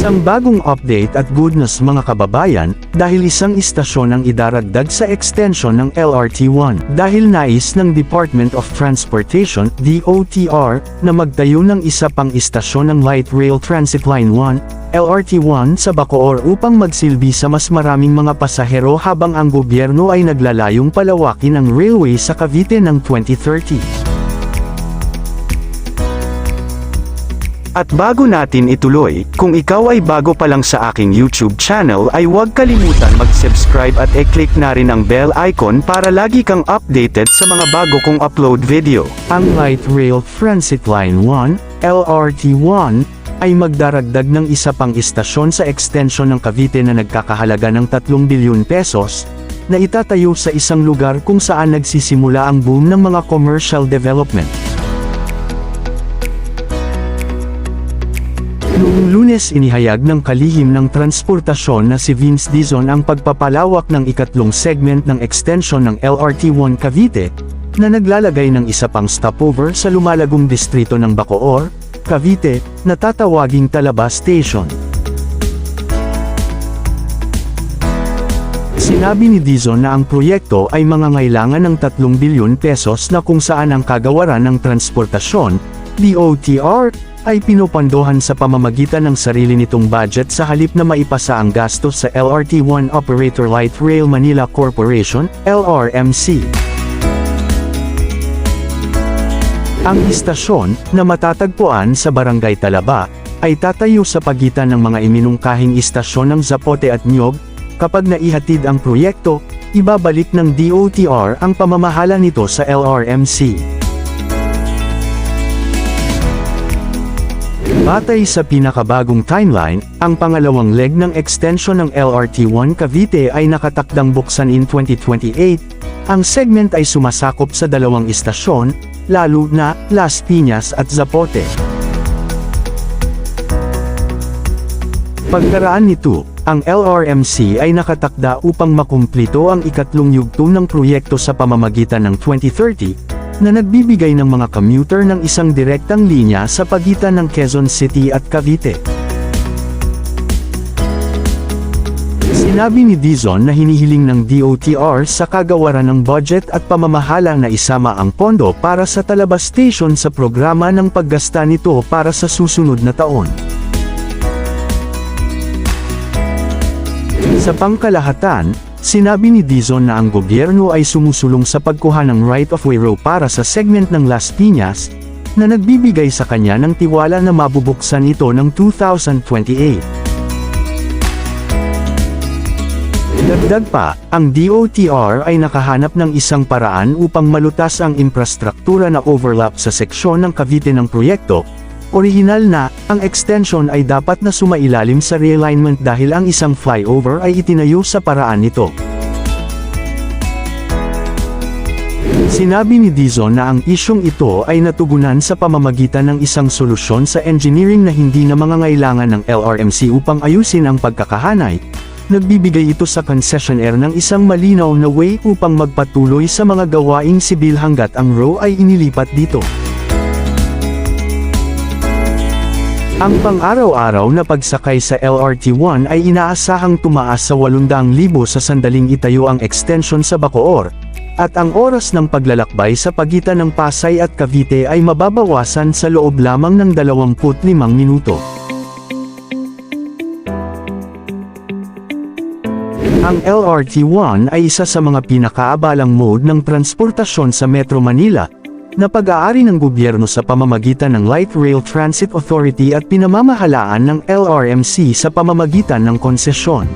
Isang bagong update at goodness mga kababayan, dahil isang istasyon ang idaragdag sa extension ng LRT1. Dahil nais ng Department of Transportation, DOTR, na magtayo ng isa pang istasyon ng Light Rail Transit Line 1, LRT1 sa Bacoor upang magsilbi sa mas maraming mga pasahero habang ang gobyerno ay naglalayong palawakin ang railway sa Cavite ng 2030. At bago natin ituloy, kung ikaw ay bago pa lang sa aking YouTube channel ay huwag kalimutan mag-subscribe at e-click na rin ang bell icon para lagi kang updated sa mga bago kong upload video. Ang Light Rail Transit Line 1, LRT1, ay magdaragdag ng isa pang istasyon sa extension ng Cavite na nagkakahalaga ng 3 bilyon pesos, na itatayo sa isang lugar kung saan nagsisimula ang boom ng mga commercial development. Noong lunes inihayag ng kalihim ng transportasyon na si Vince Dizon ang pagpapalawak ng ikatlong segment ng extension ng LRT1 Cavite, na naglalagay ng isa pang stopover sa lumalagong distrito ng Bacoor, Cavite, na tatawaging Talaba Station. Sinabi ni Dizon na ang proyekto ay mangangailangan ng 3 bilyon pesos na kung saan ang kagawaran ng transportasyon, DOTR, ay pinupandohan sa pamamagitan ng sarili nitong budget sa halip na maipasa ang gastos sa LRT1 Operator Light Rail Manila Corporation, LRMC. Ang istasyon, na matatagpuan sa Barangay Talaba, ay tatayo sa pagitan ng mga iminungkahing istasyon ng Zapote at Nyog, kapag naihatid ang proyekto, ibabalik ng DOTR ang pamamahala nito sa LRMC. Batay sa pinakabagong timeline, ang pangalawang leg ng extension ng LRT1 Cavite ay nakatakdang buksan in 2028. Ang segment ay sumasakop sa dalawang istasyon, lalo na Las Piñas at Zapote. Pagkaraan nito, ang LRMC ay nakatakda upang makumplito ang ikatlong yugto ng proyekto sa pamamagitan ng 2030, na nagbibigay ng mga commuter ng isang direktang linya sa pagitan ng Quezon City at Cavite. Sinabi ni Dizon na hinihiling ng DOTR sa kagawaran ng budget at pamamahala na isama ang pondo para sa Talaba Station sa programa ng paggasta nito para sa susunod na taon. Sa pangkalahatan, Sinabi ni Dizon na ang gobyerno ay sumusulong sa pagkuha ng right-of-way row para sa segment ng Las Piñas, na nagbibigay sa kanya ng tiwala na mabubuksan ito ng 2028. Dagdag pa, ang DOTR ay nakahanap ng isang paraan upang malutas ang infrastruktura na overlap sa seksyon ng Cavite ng proyekto, Original na, ang extension ay dapat na sumailalim sa realignment dahil ang isang flyover ay itinayo sa paraan nito. Sinabi ni Dizon na ang isyong ito ay natugunan sa pamamagitan ng isang solusyon sa engineering na hindi na mangangailangan ng LRMC upang ayusin ang pagkakahanay. Nagbibigay ito sa concessionaire ng isang malinaw na way upang magpatuloy sa mga gawaing sibil hanggat ang row ay inilipat dito. Ang pang-araw-araw na pagsakay sa LRT1 ay inaasahang tumaas sa 800,000 sa sandaling itayo ang extension sa Bacoor, at ang oras ng paglalakbay sa pagitan ng Pasay at Cavite ay mababawasan sa loob lamang ng 25 minuto. Ang LRT1 ay isa sa mga pinakaabalang mode ng transportasyon sa Metro Manila, na pag-aari ng gobyerno sa pamamagitan ng Light Rail Transit Authority at pinamamahalaan ng LRMC sa pamamagitan ng konsesyon.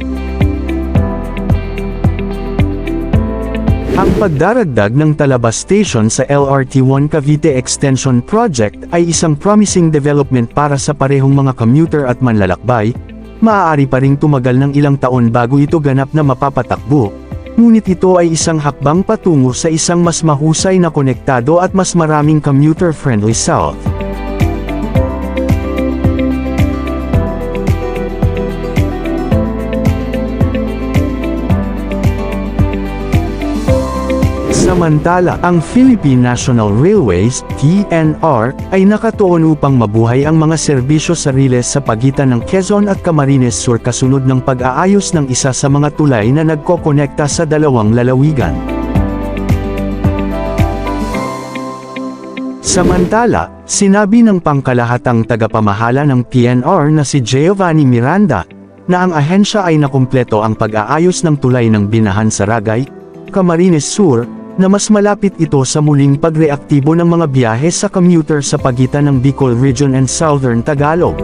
Ang pagdaragdag ng Talaba Station sa LRT1 Cavite Extension Project ay isang promising development para sa parehong mga commuter at manlalakbay, maaari pa ring tumagal ng ilang taon bago ito ganap na mapapatakbo, Ngunit ito ay isang hakbang patungo sa isang mas mahusay na konektado at mas maraming commuter-friendly South. Samantala, ang Philippine National Railways, PNR, ay nakatuon upang mabuhay ang mga serbisyo sa Riles sa pagitan ng Quezon at Camarines Sur kasunod ng pag-aayos ng isa sa mga tulay na nagkokonekta sa dalawang lalawigan. Samantala, sinabi ng pangkalahatang tagapamahala ng PNR na si Giovanni Miranda, na ang ahensya ay nakumpleto ang pag-aayos ng tulay ng Binahan sa Ragay, Camarines Sur, na mas malapit ito sa muling pagreaktibo ng mga biyahe sa commuter sa pagitan ng Bicol Region and Southern Tagalog.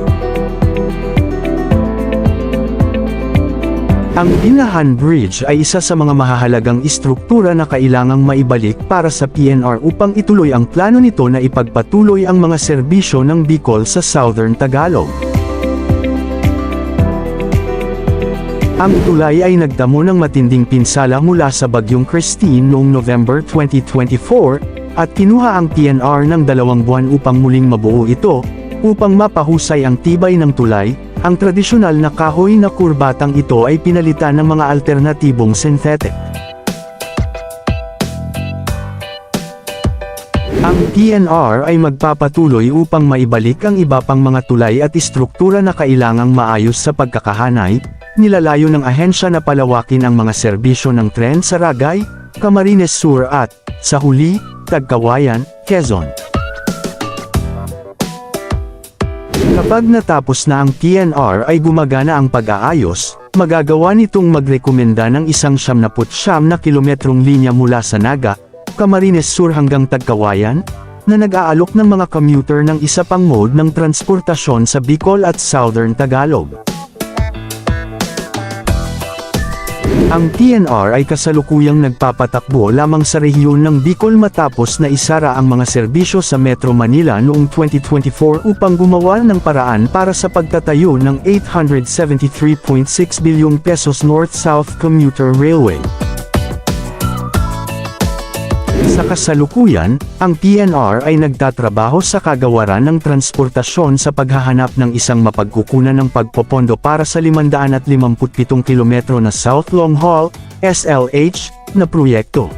Ang Binahan Bridge ay isa sa mga mahahalagang istruktura na kailangang maibalik para sa PNR upang ituloy ang plano nito na ipagpatuloy ang mga serbisyo ng Bicol sa Southern Tagalog. Ang tulay ay nagdamo ng matinding pinsala mula sa bagyong Christine noong November 2024, at kinuha ang PNR ng dalawang buwan upang muling mabuo ito, upang mapahusay ang tibay ng tulay, ang tradisyonal na kahoy na kurbatang ito ay pinalitan ng mga alternatibong synthetic. Ang PNR ay magpapatuloy upang maibalik ang iba pang mga tulay at istruktura na kailangang maayos sa pagkakahanay, nilalayo ng ahensya na palawakin ang mga serbisyo ng tren sa Ragay, Camarines Sur at, sa huli, Tagkawayan, Quezon. Kapag natapos na ang PNR ay gumagana ang pag-aayos, magagawa nitong magrekomenda ng isang 79 na kilometrong linya mula sa Naga, Camarines Sur hanggang Tagkawayan, na nag-aalok ng mga commuter ng isa pang mode ng transportasyon sa Bicol at Southern Tagalog. Ang PNR ay kasalukuyang nagpapatakbo lamang sa rehiyon ng Bicol matapos na isara ang mga serbisyo sa Metro Manila noong 2024 upang gumawa ng paraan para sa pagtatayo ng 873.6 bilyong pesos North-South Commuter Railway. Sa kasalukuyan, ang PNR ay nagtatrabaho sa kagawaran ng transportasyon sa paghahanap ng isang mapagkukunan ng pagpopondo para sa 557 kilometro na South Long Haul, SLH, na proyekto.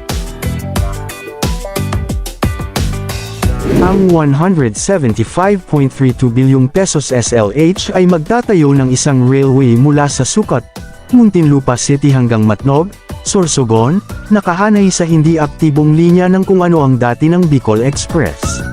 Ang 175.32 bilyong pesos SLH ay magtatayo ng isang railway mula sa Sukat, Muntinlupa City hanggang Matnog, Sorsogon, nakahanay sa hindi aktibong linya ng kung ano ang dati ng Bicol Express.